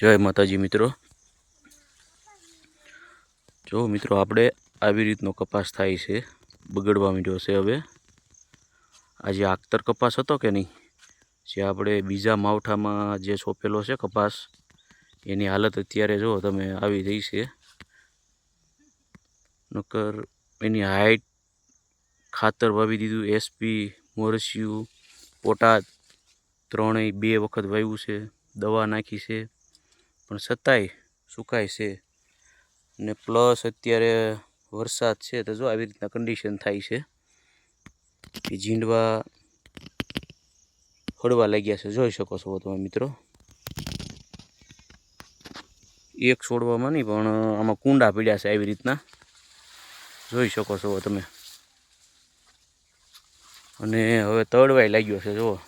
જય માતાજી મિત્રો. જો મિત્રો, આપણે આવી રીતનો કપાસ થાય છે, બગડવા માંડ્યો છે હવે. આ જે આખતર કપાસ હતો કે નહીં? જે આપણે બીજા માવઠામાં જે સોંપેલો છે કપાસ, એની હાલત અત્યારે જો તમે આવી રહી છે. નકર એની હાઈટ ખાતર વાવી દીધું એસપી મોરસિયું પોટાદ ત્રણેય બે વખત વાવ્યું છે, દવા નાખી છે. પણ છતાંય સુકાય છે. અને પ્લસ અત્યારે વરસાદ છે તો જો આવી રીતના કન્ડિશન થાય છે. કે ઝીંડવા હળવા લાગ્યા છે. જોઈ શકો છો તમે મિત્રો. એક છોડવામાં નહીં, પણ આમાં કુંડા પીડ્યા છે આવી રીતના. જોઈ શકો છો તમે. અને હવે તળવાય લાગ્યો છે, જુઓ.